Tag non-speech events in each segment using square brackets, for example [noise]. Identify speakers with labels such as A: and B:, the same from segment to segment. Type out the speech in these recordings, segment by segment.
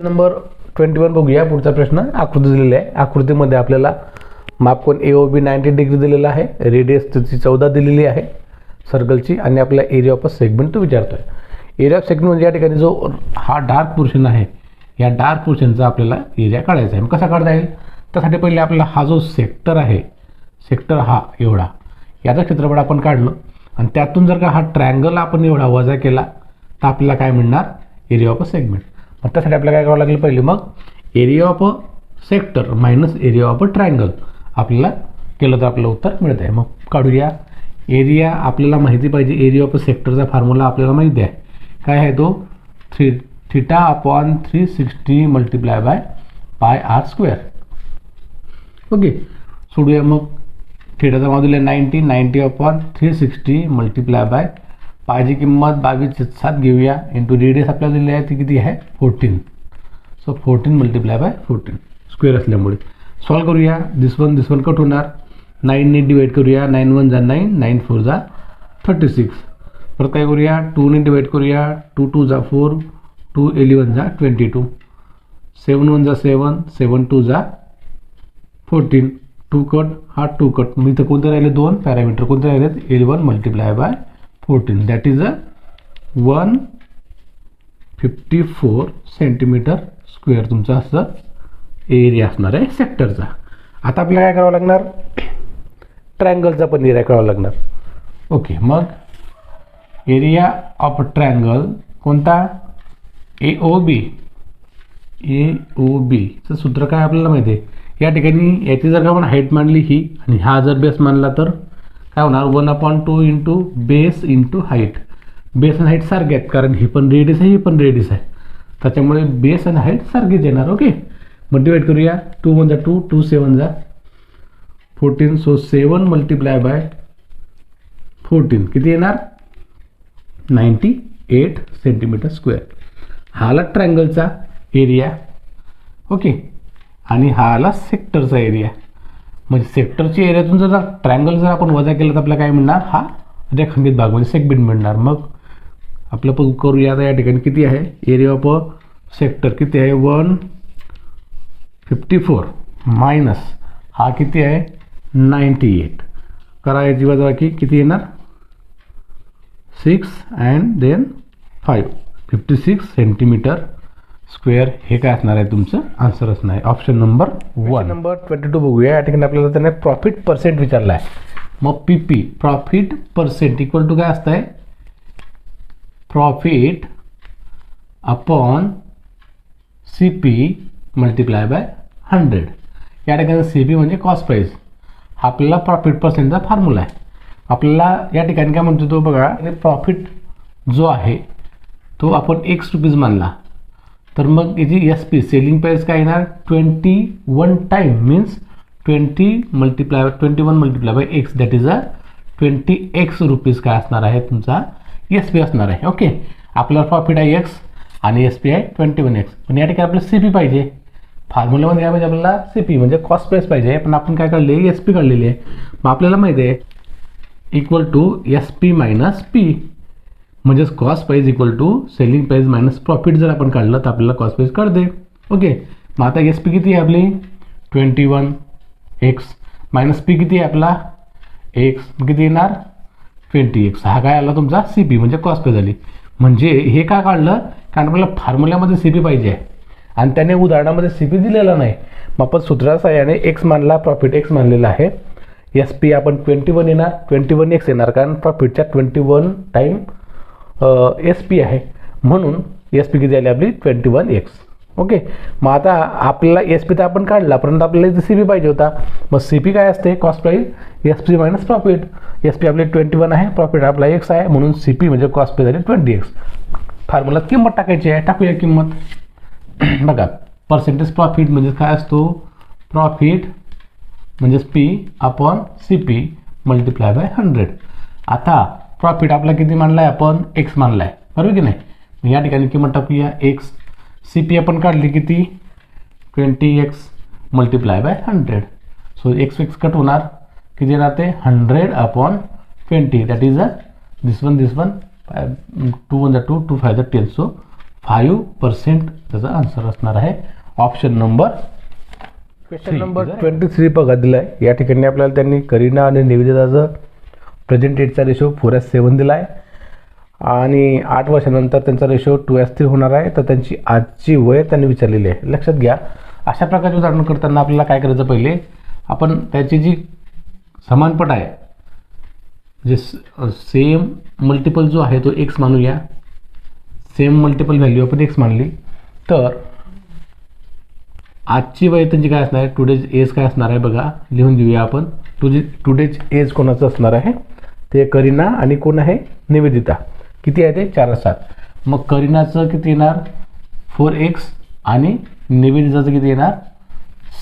A: Number twenty one बघूया. पुढचा प्रश्न आकृती दिलेला आहे. आकृतीमध्ये आपल्याला मापकोन ए ओ बी नाईन्टी डिग्री दिलेला आहे. रेडियस त्याची चौदा दिलेली आहे. सर्कलची आणि आपला एरिया ऑफ अ सेगमेंट तो विचारतो आहे एरिया ऑफ सेगमेंट म्हणजे या ठिकाणी जो हा डार्क पोर्शन आहे या डार्क पोर्शनचा आपल्याला एरिया काढायचा आहे. कसा काढता येईल? त्यासाठी पहिले आपला हा जो सेक्टर आहे सेक्टर हा एवढा. याचा क्षेत्रफळ आपण काढलं. आणि त्यातून जर का हा ट्रँगल आपण एवढा वजा केला तर आपल्याला काय मिळणार? एरिया ऑफ अ सेगमेंट मग त्यासाठी आपल्याला काय करावं लागेल पहिले? मग area of a sector minus area of a triangle आपल्याला केलं तर आपलं उत्तर मिळत आहे मग काढूया. एरिया आपल्याला माहिती पाहिजे. एरिया ऑफ अ सेक्टरचा फॉर्म्युला आपल्याला माहिती आहे. काय आहे तो? Three theta upon three sixty multiply by pi r square okay सोडूया मग. थिटाचा माव दिला ninety ninety upon three sixty multiply by पायची किंमत बावीस सात घेऊया. इंटू रेडियस आपल्याला दिली आहे ती किती आहे? Fourteen so fourteen multiply by fourteen square असल्यामुळे. सॉल्व करूया. This one this one cut होणार. नाईनने डिवाईड करूया. नाईन वन जा नाईन नाईन फोर जा थर्टी सिक्स परत काय करूया? टूने डिवाईड करूया. टू टू जा फोर टू एलिवन जा ट्वेंटी टू सेवन वन जा सेवन सेवन टू जा फोर्टीन टू कट हा टू कट मी इथं कोणते राहिले? दोन. पॅरामीटर कोणते राहिले? Eleven multiply by fourteen that is a one fifty four centimetre square तुमचा असं एरिया असणार आहे सेक्टरचा आता आपल्याला काय करावं लागणार? ट्रँगलचा पण एरिया करावा लागणार. ओके मग एरिया ऑफ ट्रँगल कोणता? ए ओ बी ए ओ बीचं सूत्र काय आपल्याला माहिती आहे? या ठिकाणी याची जर का आपण हाईट मानली ही आणि हा जर बेस मानला तर? काय होणार? One upon two into base into height base आणि हाईट सारखे आहेत कारण ही पण रेडियस आहे ही पण रेडियस आहे. त्याच्यामुळे बेस आणि हाईट सारखेच येणार ओके मग डिवाईड करूया. टू वन जा टू टू सेवन जा. Fourteen so seven multiply by fourteen किती येणार? नाईंटी एट सेंटीमीटर स्क्वेअर हा आला ट्रँगलचा एरिया ओके आणि हा आला सेक्टरचा एरिया म्हणजे सेक्टरच्या एरियातून जर ट्रँगल जर आपण वजा केलं तर आपल्याला काय मिळणार? हा रेखांकित भाग म्हणजे सेगमेंट मिळणार. मग आपलं पण करूया आता या ठिकाणी किती आहे? एरिया ऑफ सेक्टर किती आहे? वन फिफ्टी फोर मायनस हा किती आहे? नाईंटी एट करा याची वजाबाकी. किती येणार? Six and then five fifty six centimetre square हे काय असणार आहे तुमचं? आन्सर असणार आहे option number one. Number twenty two बघूया. या ठिकाणी आपल्याला त्याने प्रॉफिट पर्सेंट विचारला आहे. मग P P profit percent equal to काय असतं आहे profit upon C P multiply by hundred या ठिकाणी सी पी म्हणजे कॉस्ट प्राईस हा आपल्याला प्रॉफिट पर्सेंटचा फॉर्म्युला आहे. आपल्याला या ठिकाणी काय म्हणतो तो बघा प्रॉफिट जो आहे तो आपण एक्स रुपीज मानला. तर मग याची एस पी सेलिंग प्राईस काय येणार? Twenty one time means twenty multiply twenty one multiply by X that is a twenty X rupees काय असणार आहे? तुमचा एस पी असणार आहे. ओके आपला प्रॉफिट आहे एक्स आणि एस पी आहे ट्वेंटी वन एक्स पण या ठिकाणी आपल्याला सी पी पाहिजे. फॉर्म्युलामध्ये काय पाहिजे आपल्याला सी पी म्हणजे कॉस्ट प्राईस पाहिजे. पण आपण काय काढले? एस पी काढलेली आहे. मग आपल्याला माहिती आहे equal to S P minus P म्हणजेच cost price equal to selling price minus profit जर आपण काढलं तर आपल्याला कॉस्ट प्राईज कळते. ओके मग आता एस पी किती आहे आपली? Twenty one X minus P किती आहे आपला? एक्स किती येणार? ट्वेंटी एक्स हा काय आला तुमचा? सी पी म्हणजे कॉस्ट पे झाली. म्हणजे हे का काढलं? कारण आपल्याला फॉर्म्युल्यामध्ये सी पी पाहिजे. आहे आणि त्याने उदाहरणामध्ये सी पी दिलेला नाही. मग आपण सूत्राचा याने एक्स मानला प्रॉफिट एक्स मानलेला आहे. एस पी आपण ट्वेंटी वन येणार. ट्वेंटी वन एक्स येणार कारण प्रॉफिटच्या twenty one time S P आहे. म्हणून एस पी किती आली आपली? ट्वेंटी वन एक्स ओके मग आता आपल्याला एस पी तर आपण काढला परंतु आपल्याला इथे सी पी पाहिजे होता. मग सी पी काय असते? Cost price S P minus profit S P आपली ट्वेंटी वन आहे प्रॉफिट आपला एक्स आहे म्हणून सी पी म्हणजे कॉस्ट प्राईज झाली ट्वेंटी एक्स फॉर्म्युलात किंमत टाकायची आहे टाकूया किंमत. [clears throat] बघा पर्सेंटेज प्रॉफिट म्हणजे काय असतो? प्रॉफिट म्हणजेच P upon C P multiply by hundred आता प्रॉफिट आपला किती मानला आहे आपण एक्स मानला आहे बरोबर की नाही? या ठिकाणी किंमत टाकूया एक्स सी पी आपण काढली किती? Twenty X multiply by hundred so X X cut होणार. किती येणार ते? Hundred upon twenty that is a this one this one two one the two two five the ten so five percent त्याचा answer असणार आहे. Option number question number twenty three बघा दिला आहे या ठिकाणी आपल्याला त्यांनी करीना आणि निवेदिताचं प्रेझेंट एजचा रेशो फोर एस सेवन दिला आहे आणि आठ वर्षानंतर त्यांचा रेशो टू एस थ्री होणार आहे. तर त्यांची आजची वय त्यांनी विचारलेली आहे. लक्षात घ्या. अशा प्रकारचे उदाहरण करताना आपल्याला काय करायचं पहिले? आपण त्याची जी समानपट आहे जे सेम मल्टिपल जो आहे तो एक्स मानूया. सेम मल्टिपल व्हॅल्यू आपण एक्स मानली. तर आजची वय त्यांची काय असणार आहे? टुडेज एज काय असणार आहे बघा. लिहून देऊया आपण. टुडे टुडेज एज कोणाचं असणार आहे? ते करीना आणि कोण आहे? निवेदिता. किती आहे ते? चार सात. मग करीनाचं किती येणार? फोर एक्स आणि निवेदिताचं किती येणार?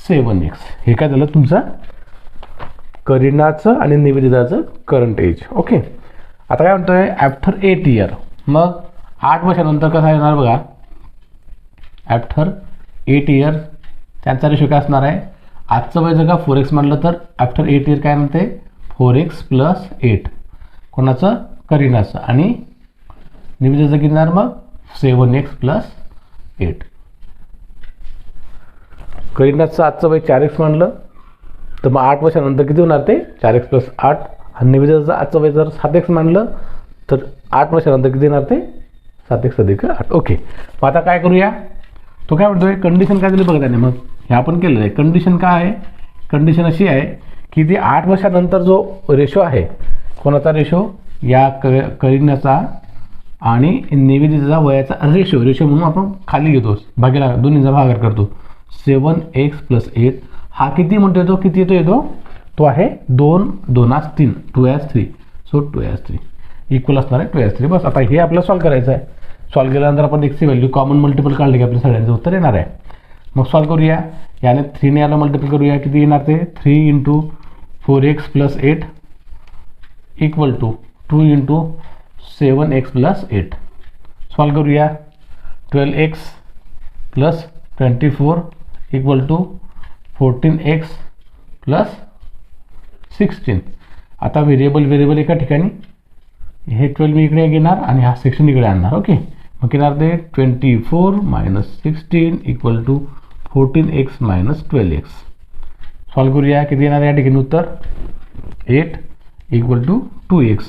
A: Seven X. हे काय झालं तुमचं? करीनाचं आणि निवेदिताचं करंट एज ओके आता काय म्हणतोय? ॲफ्टर एट इयर मग आठ वर्षानंतर कसा येणार बघा? ॲफ्टर एट इयर त्यांचा रेशो काय असणार आहे? आजचं वय जर का फोर एक्स म्हटलं तर आफ्टर एट इयर काय म्हणते? फोर एक्स प्लस एट कोणाचं? करीनाचं. आणि निवेदिताचं किती मग सेवन एक्स प्लस एट. करीनाचं आजचं वय चार एक्स म्हणलं तर मग आठ वर्षानंतर किती होणार ते? चार एक्स प्लस आठ. आणि निवेदिताचं आजचं वय जर सात एक्स मांडलं तर आठ वर्षानंतर किती येणार ते? सात एक्स अधिक आठ. ओके. मग आता काय करूया? तो काय म्हणतो कंडिशन काय दिली बघा त्याने मग. हे आपण केलेलं आहे. कंडिशन काय आहे? कंडिशन अशी आहे की ती आठ वर्षानंतर जो रेशो आहे कोणाचा रेशो? या क करिण्याचा आणि निवेदिताचा वयाचा रेशो रेशो म्हणून आपण खाली घेतो. भागेला दोन्हीचा भागार करतो. सेवन एक्स प्लस एट हा किती म्हणतो येतो? किती येतो येतो? तो आहे दोन दोनास तीन two is three. So two is three equal असणार आहे टू एस थ्री बस आता हे आपल्याला सॉल्व करायचं आहे. सॉल्व केल्यानंतर आपण एक्सची व्हॅल्यू कॉमन मल्टिपल काढले की आपल्या सगळ्यांचं उत्तर येणार आहे. मग सॉल्व करूया. याने थ्रीने याला मल्टिपल करूया. किती येणार ते? Three into four X plus eight equal to two into seven X plus eight solve करूया twelve X plus twenty four equal to fourteen X plus sixteen आता व्हेरिएबल व्हेरिएबल एका ठिकाणी. हे ट्वेल्व मी इकडे घेणार आणि सेक्शन इकडे आणणार. ओके मग येणार ते twenty four minus sixteen equal to fourteen X minus twelve X solve करूया? किती उत्तर? Eight equal to two X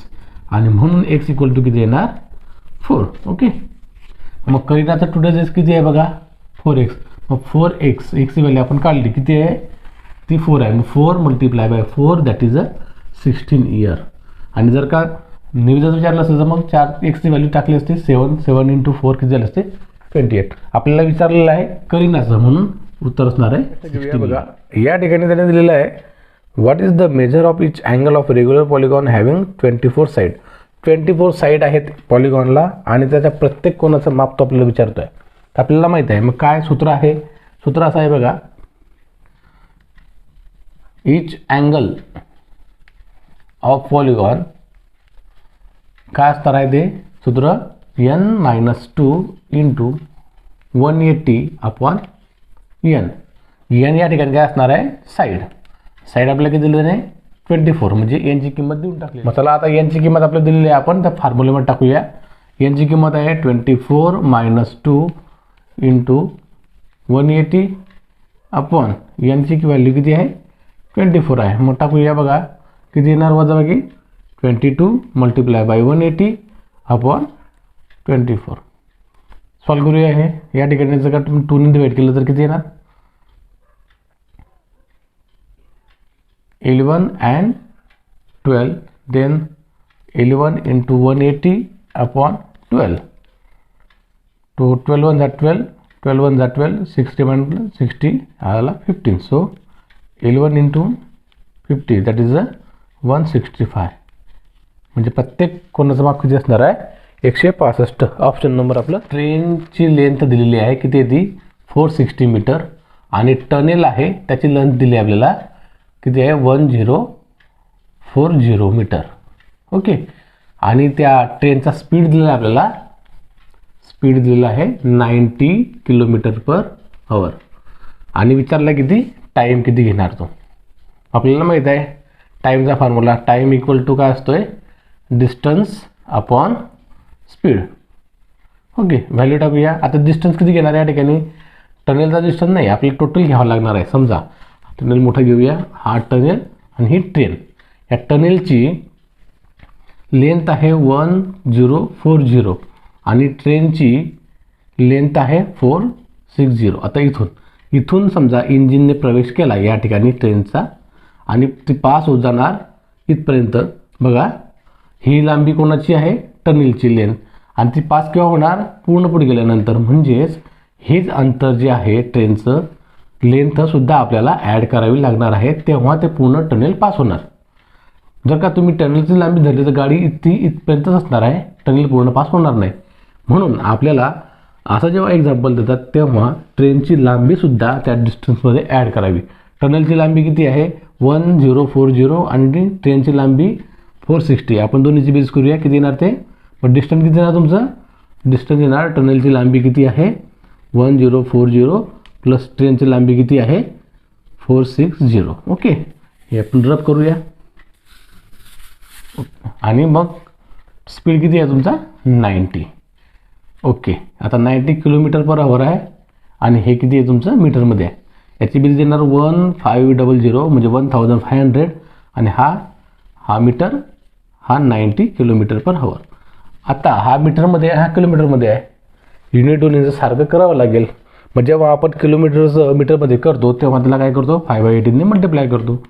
A: आणि म्हणून एक्स इक्वल टू किती येणार? फोर ओके मग करीनाचा टुडेज एक्स किती आहे बघा? फोर एक्स मग फोर एक्स एक्सची व्हॅल्यू आपण काढली. किती आहे? ती फोर आहे. मग four multiply by four that is a sixteen year आणि जर का निवेदन विचारलं असेल तर मग चार एक्सची व्हॅल्यू टाकली असते सेवन सेवन इंटू फोर किती झाले असते? ट्वेंटी एट आपल्याला विचारलेलं आहे करीनाचं म्हणून उत्तर असणार आहे बघा. या ठिकाणी त्याने दिलेलं आहे what is the measure of each angle of regular polygon having twenty four side twenty four side आहेत पॉलिगॉनला आणि त्याच्या प्रत्येक कोणाचं माप तो आपल्याला विचारतो आहे तर आपल्याला माहीत आहे. मग काय सूत्र आहे? सूत्र असं आहे बघा. इच अँगल ऑफ पॉलिगॉन काय असणार आहे ते? सूत्र N minus two into one eighty upon N N या ठिकाणी काय असणार आहे? साईड साईड आपल्याला किती दिलेलं आहे? ट्वेंटी फोर म्हणजे यांची किंमत देऊन टाकली मग चला आता यांची किंमत आपल्याला दिलेली आहे आपण. त्या फॉर्म्युलेमध्ये टाकूया. यांची किंमत आहे twenty four minus two into one eighty आपण यांची व्हॅल्यू किती आहे? ट्वेंटी फोर आहे. मग टाकूया बघा. किती येणार वजाबाकी? Twenty two multiply by one eighty upon twenty four solve करूया हे. या ठिकाणी जर का तुम्ही टूने डिवाईड केलं तर किती येणार? Eleven and twelve then eleven into one eighty upon twelve two twelve one झा ट्वेल्व ट्वेल्व वन झा ट्वेल्व सिक्स्टी वन सिक्स्टी आला fifteen so eleven into fifty that is a one sixty five म्हणजे प्रत्येक कोणाचा माप किती असणार आहे? एकशे पासष्ट. ऑप्शन नंबर आपलं ट्रेनची लेंथ दिलेली आहे. किती आहे ती? फोर सिक्स्टी मीटर आणि टनेल आहे त्याची लेंथ दिली आहे आपल्याला किती आहे? One zero four zero metre. Okay. आणि त्या ट्रेनचा स्पीड दिलेला आपल्याला. स्पीड दिलेला आहे नाईंटी किलोमीटर पर हवर आणि विचारला किती? टाईम किती घेणार तो? आपल्याला माहीत आहे. टाईमचा फॉर्म्युला टाईम इक्वल टू काय असतो आहे distance upon speed okay value टाकूया. आता डिस्टन्स किती घेणार आहे या ठिकाणी? टनेलचा डिस्टन्स नाही आपल्याला टोटल घ्यावं लागणार आहे. समजा टनेल मोठा घेऊया. हा टनेल आणि ही ट्रेन. या टनेलची लेंथ आहे वन झिरो फोर झिरो आणि ट्रेनची लेंथ आहे फोर सिक्स झिरो. आता इथून. इथून समजा इंजिनने प्रवेश केला या ठिकाणी ट्रेनचा आणि ती पास होत जाणार इथपर्यंत. बघा ही लांबी कोणाची आहे? टनेलची लेंथ. आणि ती पास केव्हा होणार? पूर्ण पुढे गेल्यानंतर. म्हणजेच हेच अंतर जे आहे ट्रेनचं लेंथसुद्धा आपल्याला ॲड करावी लागणार आहे तेव्हा ते पूर्ण टनेल पास होणार. जर का तुम्ही टनेलची लांबी धरली तर गाडी इथे इथपर्यंतच असणार आहे टनेल पूर्ण पास होणार नाही. म्हणून आपल्याला असं जेव्हा एक्झाम्पल देतात तेव्हा ट्रेनची लांबीसुद्धा त्या डिस्टन्समध्ये ॲड करावी. टनेलची लांबी किती आहे? वन झिरो फोर झिरो आणि ट्रेनची लांबी फोर सिक्स्टी आपण दोन्हीची बेस करूया किती येणार ते? पण डिस्टन्स किती येणार तुमचं? डिस्टन्स येणार टनेलची लांबी किती आहे? One zero four zero plus ट्रेनची लांबी किती आहे? Four six zero. ओके. हे आपण रब करूया. आणि मग स्पीड किती आहे तुमचा? Ninety okay. आता नाईंटी किलोमीटर पर आवर आहे. आणि हे किती आहे तुमचं? मीटरमध्ये आहे. याची बिल देणार वन फाईव्ह डबल झिरो म्हणजे वन थाउजंड फाय हंड्रेड. आणि हा हा मीटर हा नाईंटी किलोमीटर पर हवर आता हा मीटरमध्ये आहे हा किलोमीटरमध्ये आहे. युनिट दोन्हीचं सारखं करावं लागेल. मग जेव्हा आपण किलोमीटरचं मीटरमध्ये करतो तेव्हा त्याला काय करतो? फाय बाय एटीनने मल्टिप्लाय करतो.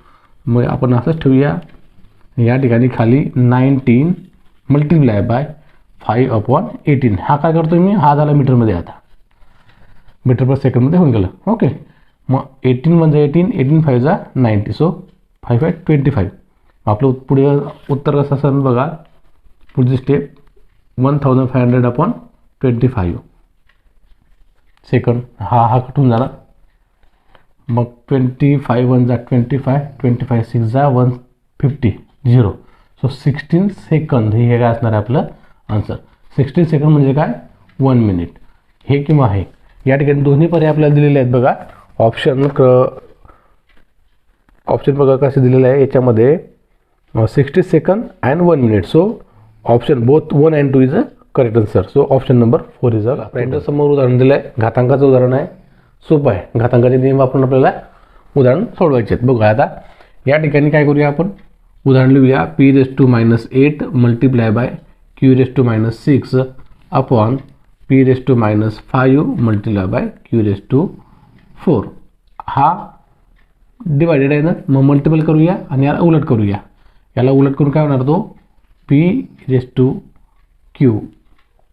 A: मग आपण असंच ठेवूया. या ठिकाणी खाली nineteen multiply by five upon eighteen हा काय करतो मी? हा झाला मीटरमध्ये आता. मीटर पर सेकंडमध्ये होऊन गेलं. ओके मग एटीन वन म्हणजे जा एटीन एटीन फाईव्ह जा ninety so five five twenty five आपलं पुढे उत्तर कसं असेल बघा. पुढची step one thousand five hundred upon twenty five second हा हा कटून जाणार मग ट्वेंटी फाय वन जा twenty five twenty five six जा one fifty zero so sixteen second हे काय असणार आहे आपलं? आन्सर सिक्स्टीन सेकंद म्हणजे काय? वन मिनिट हे किंवा हे. या ठिकाणी दोन्ही पर्याय आपल्याला दिलेले आहेत बघा. ऑप्शन क ऑप्शन बघा कसे दिलेलं आहे. याच्यामध्ये sixty second and one minute so option both one and two is a correct answer so option number four is a समोर उदाहरण दिलं आहे घातांकाचं उदाहरण आहे. सोपं आहे. घातांकाचे नियम वापरून आपल्याला उदाहरण सोडवायचे आहेत. बघा आता. या ठिकाणी काय करूया आपण? उदाहरण लिहूया. P raise to minus eight multiply by Q raise to minus six upon P raise to minus five multiply by Q raise to four हा डिवायडेड आहे ना? मग मल्टिपल करूया आणि याला उलट करूया. याला उलट करून काय होणार तो? पी रेस टू क्यू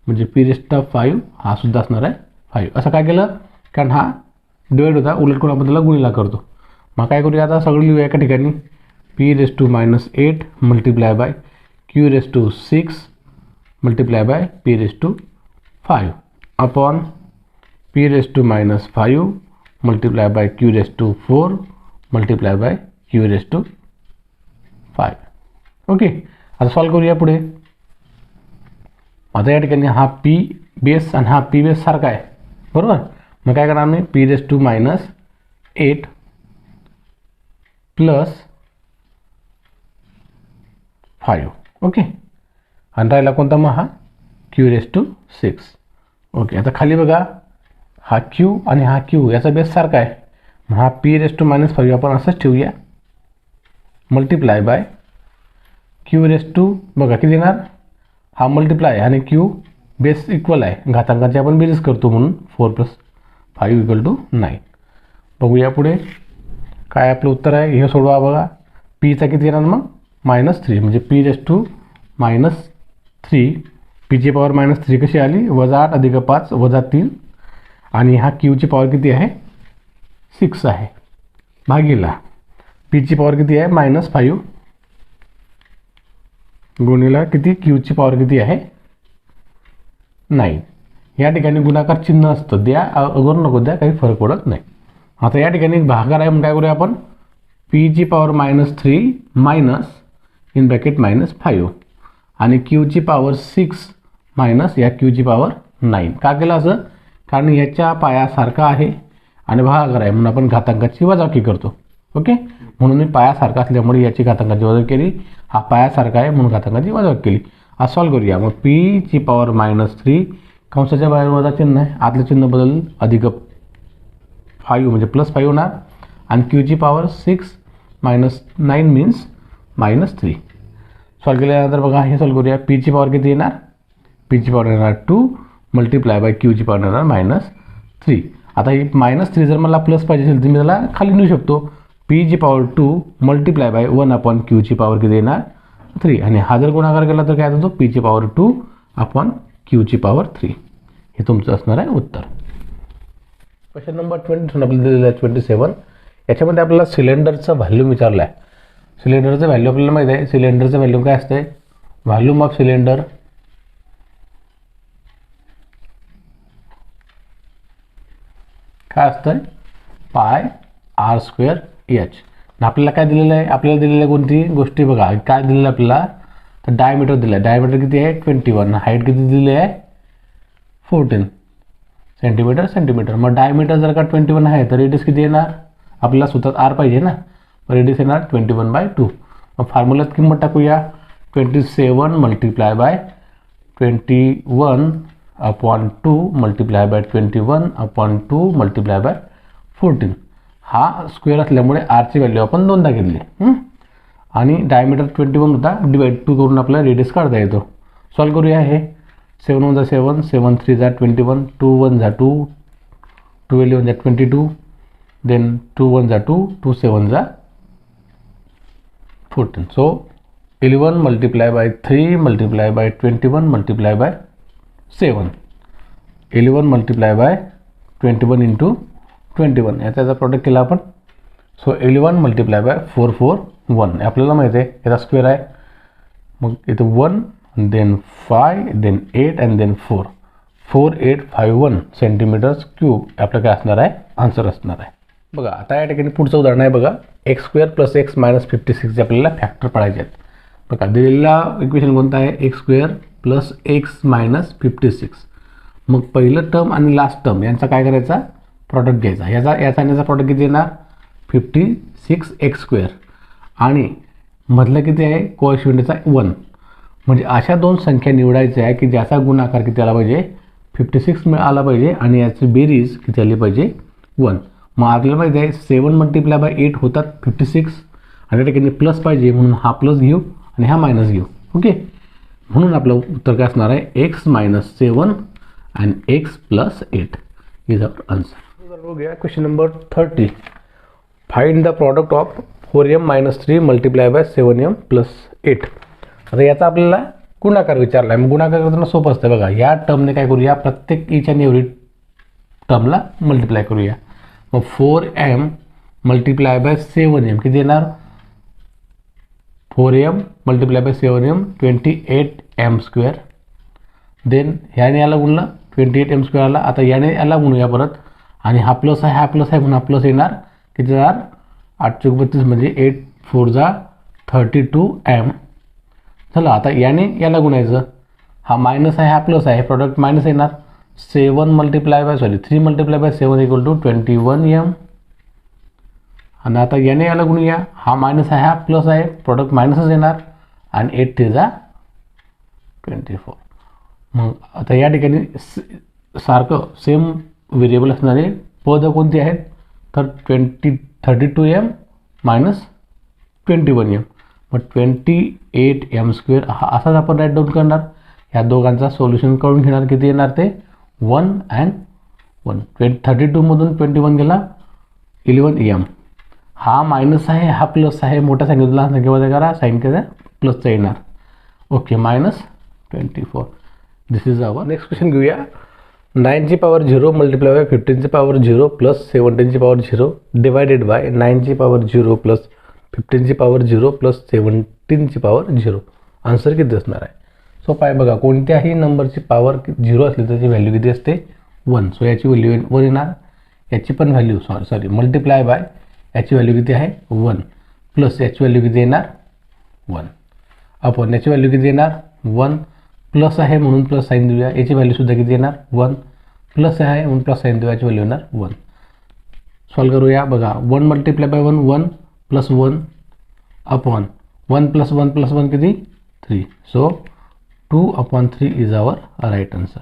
A: म्हणजे पी रेस्ट ऑफ फाईव्ह हा सुद्धा असणार आहे फाईव्ह. असं काय केलं? कारण हा डिवाइड होता उलट करून आपण त्याला करतो. मग काय करूया आता? सगळं लिहूया एका ठिकाणी. P raise to minus eight multiply by Q raise to six multiply by P raise to five upon P raise to minus five multiply by Q raise to four multiply by Q raise to five okay आता solve करूया पुढे. आता या ठिकाणी हा P base आणि हा P base सारखा आहे. बरोबर? मग काय करणार मी P raise to minus eight plus five okay आणि राहिला कोणता मग हा? Q raise to six okay आता खाली बघा. हा क्यू आणि हा क्यू याचा बेस सारखा आहे. मग हा P raise to minus five आपण असंच ठेवूया. Multiply by Q raise to बघा किती येणार? हा मल्टिप्लाय आणि क्यू बेस इक्वल आहे. घातांकाची आपण बेरीज करतो म्हणून four plus five equal to nine बघूया पुढे. काय आपलं उत्तर आहे? हे सोडवा बघा. पीचा किती येणार मग? मायनस थ्री म्हणजे P raise to minus three Peechi power minus three कशी आली? वजा आठ अधिक पाच वजा तीन. आणि हा क्यूची पॉवर किती आहे? सिक्स आहे. भागीला. पीची पॉवर किती आहे? मायनस फाईव्ह गुणीला किती? क्यूची पॉवर किती आहे? नाईन या ठिकाणी गुणाकार चिन्ह असतं. द्या अगोदर नको द्या काही फरक पडत नाही. आता या ठिकाणी भागाकार आहे म्हणून काय करूया आपण? पीची power minus three minus in bracket minus five आणि क्यूची पॉवर सिक्स मायनस या क्यूची पॉवर नाईन का केलं असं? कारण याच्या पायासारखा आहे. आणि भागाकार आहे म्हणून आपण घातांकाची वजावकी करतो. ओके? म्हणून मी पायासारखा असल्यामुळे याची घातांकाची वजा केली. हा पायासारखा आहे म्हणून घातांकाची वजा केली. आज सॉल्व करूया. मग पीची पॉवर मायनस थ्री कंसाच्या बाहेर वजा चिन्ह आहे. आतलं चिन्ह बदल अधिक फाईव्ह म्हणजे प्लस फाईव्ह होणार. आणि क्यूची power six minus nine means minus three solve केल्यानंतर बघा हे सॉल्व करूया. पीची पॉवर किती येणार? पीची पॉवर येणार टू मल्टिप्लाय बाय क्यूची पॉवर येणार मायनस थ्री आता ही मायनस थ्री जर मला प्लस पाहिजे असेल तर मी त्याला खाली नेऊ शकतो. P G power two multiply by one upon क्यूची power किती येणार? थ्री आणि हा जर गुणाकार केला तर काय होतो पीची पॉवर टू अपॉन क्यूची पॉवर थ्री हे तुमचं असणार आहे उत्तर. क्वेश्चन नंबर ट्वेंटी आपल्याला दिलेलं आहे ट्वेंटी सेवन याच्यामध्ये आपल्याला सिलेंडरचं व्हॅल्यूम विचारलं आहे. सिलेंडरचं व्हॅल्यू आपल्याला माहीत आहे. सिलेंडरचं व्हॅल्यू काय असते व्हॅल्यूम ऑफ सिलेंडर काय असतं पाय आर स्क्वेअर एच आपल्याला काय दिलेलं आहे? आपल्याला दिलेल्या कोणती गोष्टी बघा. काय दिलेलं आपल्याला? तर डायमीटर दिलं आहे. डायमीटर किती आहे? ट्वेंटी वन हाईट किती दिली आहे? फोर्टीन सेंटीमीटर सेंटीमीटर मग डायमीटर जर का ट्वेंटी वन आहे तर रेडियस किती येणार? आपल्याला स्वतः आर पाहिजे ना? मग रेडियस येणार ट्वेंटी वन बाय टू मग फॉर्म्युल्यात किंमत टाकूया. Twenty seven multiply by twenty one upon two multiply by twenty one upon two multiply by fourteen हा स्क्वेअर असल्यामुळे आरची व्हॅल्यू आपण दोनदा घेतली. आणि डायमीटर ट्वेंटी वन होता डिवाइड टू करून आपल्याला रेडियस काढता येतो. सॉल्व करूया हे. सेवन वन जा सेवन सेवन थ्री जा ट्वेंटी वन टू वन जा टू टू इलेवन जा twenty two then two one जा टू टू सेवन जा fourteen so eleven multiply by three multiply by twenty one multiply by seven eleven multiply by twenty one into twenty one. याचा याचा product केला आपण. So eleven multiply by four four one आपल्याला माहिती आहे. याचा square आहे. मग इथं one then five then eight and then four four eight five one centimetres cube आपलं काय असणार आहे? आन्सर असणार आहे. बघा आता या ठिकाणी पुढचं उदाहरण आहे बघा. X square plus X minus fifty सिक्सचे आपल्याला फॅक्टर पाळायचे आहेत. बघा दिलेला इक्वेशन कोणता आहे? X square plus X minus fifty six मग पहिलं टर्म आणि लास्ट टर्म यांचा काय करायचा? प्रॉडक्ट घ्यायचा. याचा याचा आणि याचा प्रॉडक्ट किती येणार? फिफ्टी सिक्स एक्स स्क्वेअर आणि मधलं किती आहे? कोशिंडचा वन म्हणजे अशा दोन संख्या निवडायच्या आहे की ज्याचा गुणाकार किती आला पाहिजे? फिफ्टी सिक्स आला पाहिजे आणि याची बेरीज किती आली पाहिजे? वन मग आपल्याला माहिती आहे सेवन मल्टिप्लाय बाय एट होतात फिफ्टी सिक्स आणि त्या ठिकाणी प्लस पाहिजे? म्हणून हा प्लस घेऊ आणि हा मायनस घेऊ. ओके म्हणून आपलं उत्तर काय असणार आहे? X minus seven and X plus eight is our answer हो गया question number thirty find the product of four M minus three multiply by seven M plus eight आता याचा आपल्याला गुणाकार विचारला आहे मग गुणाकार करताना सोपं असतं बघा. या टर्मने काय करूया? प्रत्येक ईच अँड एव्हरी टर्मला मल्टिप्लाय करूया. मग four M multiply by seven M किती येणार? Four M multiply by seven M twenty eight M square then ह्याने याला गुणलं. ट्वेंटी एट एम स्क्वेअर आला आता याने याला गुणूया परत. आणि हा प्लस आहे हा प्लस आहे म्हणून हा प्लस येणार. किती जाणार? आठ चौक बत्तीस म्हणजे एट फोर जा थर्टी टू एम चला आता याने याला गुणायचं. हा मायनस आहे हा प्लस आहे प्रॉडक्ट मायनस येणार. Seven multiply by sorry three multiply by seven equal to twenty one M आणि आता याने याला गुणूया. हा मायनस आहे हा प्लस आहे प्रॉडक्ट मायनसच येणार. आणि एट थ्री जा ट्वेंटी फोर मग आता या ठिकाणी स- सारखं सेम व्हेरिएबल असणारे पद कोणती आहेत? तर twenty thirty two M minus twenty one M मग ट्वेंटी एट एम स्क्वेअर हा असाच आपण राईट डाऊन करणार. ह्या दोघांचा सोल्युशन करून घेणार किती येणार ते? One and one twenty thirty टूमधून twenty one गेला इलेवन एम हा मायनस आहे हा प्लस आहे. मोठ्या संख्येतला संख्येमध्ये करा. साईन करा प्लसचा येणार. Okay minus twenty four this is our next question घेऊया. नाईनची पॉवर झिरो मल्टिप्लाय बाय फिफ्टीनची पॉवर झिरो प्लस सेवन्टीनची पॉवर झिरो डिवायडेड बाय नाईनची पॉवर झिरो प्लस फिफ्टीनची पॉवर झिरो प्लस सेवन्टीनची पॉवर झिरो. आन्सर किती असणार आहे? सो पाय बघा कोणत्याही नंबरची पॉवर झिरो असली त्याची व्हॅल्यू किती असते? वन. सो याची व्हॅल्यू वन येणार. याची पण value sorry sorry multiply by याची व्हॅल्यू किती आहे? वन. प्लस याची व्हॅल्यू किती येणार? वन. अपॉन याची व्हॅल्यू किती येणार? वन. प्लस आहे म्हणून प्लस साईन देऊया. याची व्हॅल्यूसुद्धा किती येणार? वन. प्लस आहे म्हणून प्लस साईन देऊ याची व्हॅल्यू येणार वन. सॉल्व करूया. बघा one multiply by one one plus one upon one plus one plus one किती? Three so two upon three is our right answer